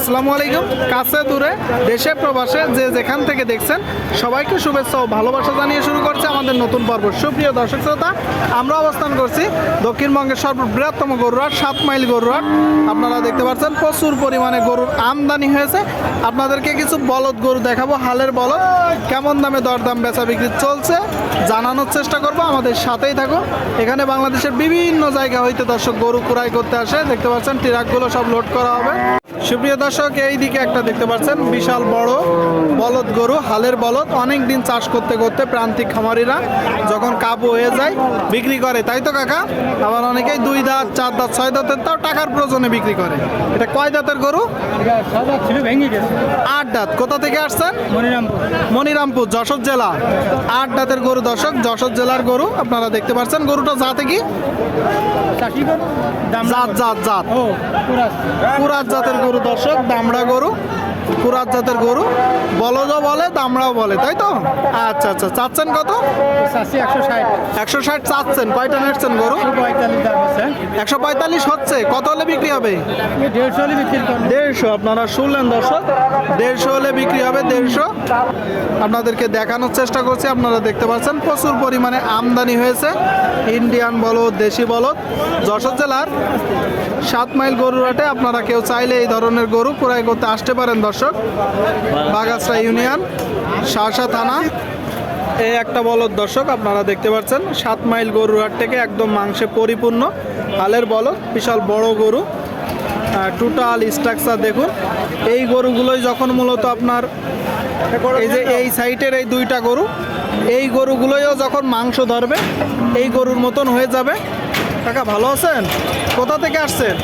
আসসালামু আলাইকুম। কাছে দূরে, দেশে প্রবাসে যে যেখান থেকে দেখছেন, সবাইকে শুভেচ্ছা ও ভালোবাসা জানিয়ে শুরু করছে আমাদের নতুন পর্ব। সুপ্রিয় দর্শক শ্রোতা, আমরা অবস্থান করছি দক্ষিণবঙ্গের সর্ববৃহত্তম গরুরাট সাত মাইল গরুরাট আপনারা দেখতে পাচ্ছেন, প্রচুর পরিমাণে গরুর আমদানি হয়েছে। আপনাদেরকে কিছু বলদ গরু দেখাবো, হালের বলদ। কেমন দামে দরদাম বেচা বিক্রি চলছে, জানানোর চেষ্টা করব। আমাদের সাথেই থাকো। এখানে বাংলাদেশের বিভিন্ন জায়গা হইতে দর্শক গরু ক্রয় করতে আসে। দেখতে পাচ্ছেন, ট্রাকগুলো সব লোড করা হবে। সুপ্রিয় দর্শক এই দিকে একটা দেখতে পাচ্ছেন বিশাল বড় বলদ গরু হালের বলদ অনেক দিন চাষ করতে করতে প্রান্তিক খামারিরা যখন কাবু হয়ে যায় বিক্রি করে। তাই তো কাকা? আবার অনেকেই দুই দাঁত চার দাঁত ছয় দাঁতের তাও টাকার প্রয়োজনে বিক্রি করে। এটা কয় দাঁতের গরু? আট দাঁত। কোথা থেকে আসছেন? মনিরামপুর মনিরামপুর যশোর জেলা। আট দাঁতের গরু দর্শক যশোর জেলার গরু আপনারা দেখতে পাচ্ছেন গরুটা জাতে কি? জাত জাত জাত। কুরাত জাতের গরু দর্শক দামড়া গরু। কুরাত জাতের গরু। বলদও বলে দামড়াও বলে তাই তো? আচ্ছা আচ্ছা চাচ্ছেন কত? একশো ষাট। চাচ্ছেন কয়টা নেটছেন গরু? একশো পঁয়তাল্লিশ হচ্ছে কত হলে বিক্রি হবে? দেড়শো হলে বিক্রি দেড়শো আপনারা শুনলেন দর্শক দেড়শো হলে বিক্রি হবে দেড়শো। আপনাদেরকে দেখানোর চেষ্টা করছি আপনারা দেখতে পাচ্ছেন প্রচুর পরিমাণে আমদানি হয়েছে। ইন্ডিয়ান বলদ দেশি বলদ যশোর জেলার সাত মাইল গরুর হাটে আপনারা কেউ চাইলে এই ধরনের গরু ক্রয় করতে আসতে পারেন দর্শক। বাগাসরা ইউনিয়ন শাসা থানা। এই একটা বলদ দর্শক, আপনারা দেখতে পাচ্ছেন, সাত মাইল গরুর হাট থেকে একদম মাংসে পরিপূর্ণ হালের বলদ, বিশাল বড় গরু। টোটাল স্ট্রাকচার দেখুন, এই গরুগুলোই যখন মূলত আপনার এই যে এই সাইটের এই দুইটা গরু, এই গরুগুলোইও যখন মাংস ধরবে, এই গরুর মতন হয়ে যাবে। কাকা ভালো আছেন? কোথা থেকে আসছেন?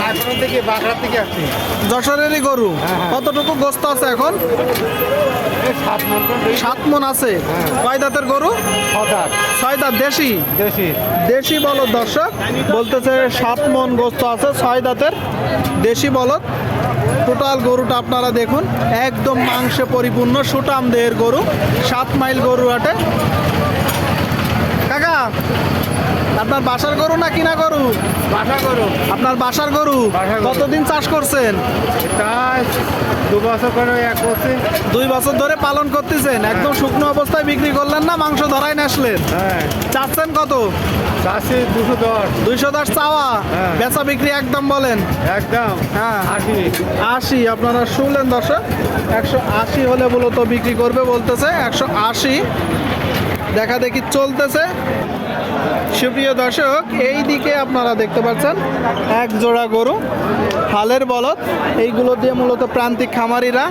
রায়পুর থেকে বাঁকড়া থেকে আসছি। যশোরেরই গরু। কতটুকু গোস্ত আছে এখন? সাত মন আছে। কয় দাঁতের গরু? ছয় দাঁত। দেশি? দেশি। দেশি বলদ দর্শক। বলতেছে সাত মন গোস্ত আছে ছয় দাঁতের। দেশি বলদ। টোটাল গরুটা আপনারা দেখুন একদম মাংসে পরিপূর্ণ সুটাম দেহের গরু সাত মাইল গরু আটে কাকা আপনার বাসার গরু না কিনা গরু? বাসা গরু। আপনার বাসার গরু? বাসার গরু। কতদিন চাষ করছেন? তাই দু বছর করে এক বছর। দুই বছর ধরে পালন করতেছেন। একদম শুকনো অবস্থায় বিক্রি করলেন না মাংস ধরাই না আসলেন হ্যাঁ। চাচ্ছেন কত? চাষি দুশো দশ। দুইশো দশ চাওয়া? হ্যাঁ। বেচা বিক্রি একদম বলেন? একদম। হ্যাঁ। আশি। আশি। আপনারা শুনলেন দর্শক একশো আশি হলে মূলত বিক্রি করবে বলতেছে একশো আশি। দেখা দেখি চলতেছে। সুপ্রিয় দর্শক এই দিকে আপনারা দেখতে পাচ্ছেন এক জোড়া গরু হালের বলদ। এইগুলো দিয়ে মূলত প্রান্তিক খামারিরা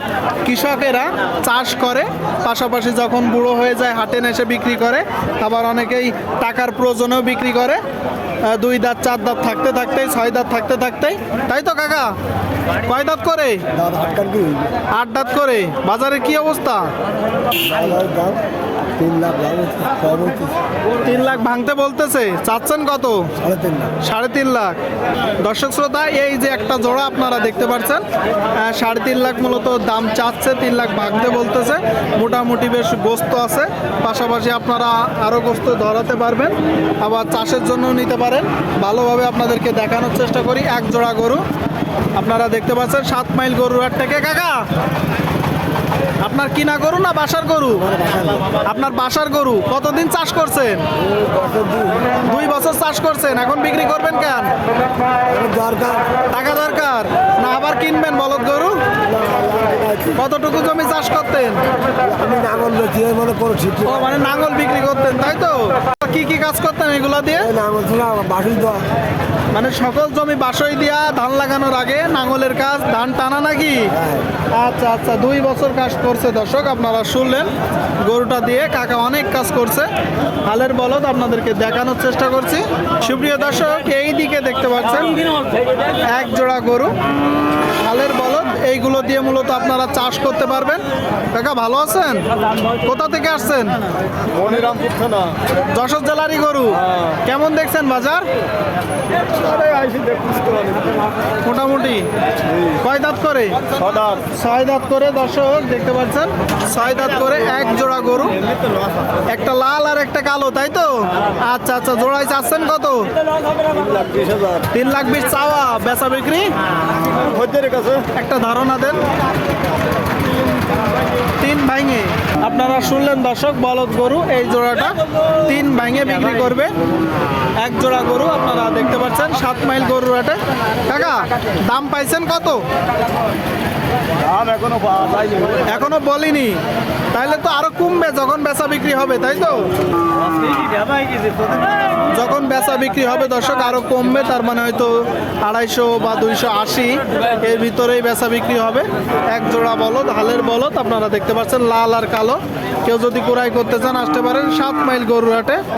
কৃষকেরা চাষ করে। পাশাপাশি যখন বুড়ো হয়ে যায় হাটে এসে বিক্রি করে আবার অনেকেই টাকার প্রয়োজনেও বিক্রি করে। দুই দাঁত চার দাঁত থাকতে থাকতেই ছয় দাঁত থাকতে থাকতেই। তাই তো কাকা? কয় দাঁত করে? আট দাঁত করে। বাজারে কি অবস্থা? তিন লাখ তিন লাখ ভাঙতে বলতেছে। চাচ্ছেন কত? সাড়ে তিন লাখ। সাড়ে তিন লাখ। দর্শক শ্রোতা এই যে একটা জোড়া আপনারা দেখতে পাচ্ছেন সাড়ে তিন লাখ মূলত দাম চাচ্ছে তিন লাখ ভাঙতে বলতেছে। মোটামুটি বেশ গোস্ত আছে। পাশাপাশি আপনারা আরও গোস্ত ধরাতে পারবেন আবার চাষের জন্যও নিতে পারেন। ভালোভাবে আপনাদেরকে দেখানোর চেষ্টা করি। এক জোড়া গরু আপনারা দেখতে পাচ্ছেন সাত মাইল গরুর হাট থেকে কাকা আপনার কিনা গরু না বাসার গরু? আপনার বাসার গরু। কতদিন চাষ করছেন? দুই বছর চাষ করছেন। এখন বিক্রি করবেন কেন? দরকার টাকা দরকার। না আবার কিনবেন বলদ গরু? কতটুকু জমি চাষ করতেন? আমি নাঙল মনে মানে নাঙ্গল বিক্রি করতেন তাই তো? কি কি কাজ করতেন এগুলা দিয়ে? মানে সকল জমি বাসই দিয়া ধান লাগানোর আগে নাঙ্গলের কাজ ধান টানা নাকি? আচ্ছা আচ্ছা দুই বছর কাজ করছে দর্শক আপনারা শুনলেন। গরুটা দিয়ে কাকা অনেক কাজ করছে। হালের বলদ আপনাদেরকে দেখানোর চেষ্টা করছি। সুপ্রিয় দর্শক এই দিকে দেখতে পাচ্ছেন এক জোড়া গরু। হালের বলদ এইগুলো দিয়ে মূলত আপনারা চাষ করতে পারবেন। কাকা ভালো আছেন? কোথা থেকে আসছেন? মনিরামপুর থানা। যশোর জেলারই গরু। কেমন দেখছেন বাজার? মোটামুটি। কয় দাঁত করে? ছয় দাঁত। করে দর্শক দেখতে পাচ্ছেন? ছয় দাঁত করে এক জোড়া গরু। একটা লাল আর একটা কালো তাই তো? আচ্ছা আচ্ছা জোড়ায় চাচ্ছেন কত? তিন লাখ বিশ চাওয়া বেচা বিক্রি? একটা ধারণা দেন। তিন ভাঙে। আপনারা শুনলেন দর্শক বলদ গরু এই জোড়াটা তিন ভাঙে বিক্রি করবে। এক জোড়া গরু আপনারা দেখতে পাচ্ছেন সাত মাইল গরুর হাটে। কাকা দাম পাইছেন কত? এখনও বলিনি। তাহলে তো আরও কমবে, যখন বেচা বিক্রি হবে, তাই তো? যখন বেচা বিক্রি হবে, দর্শক, আরও কমবে, তার মানে হয়তো আড়াইশো বা দুইশো আশি এর ভিতরেই বেচা বিক্রি হবে। এক জোড়া বলদ, হালের বলদ, আপনারা দেখতে পাচ্ছেন লাল আর কালো। কেউ যদি কুড়াই করতে চান, আসতে পারেন সাত মাইল গরুর হাটে।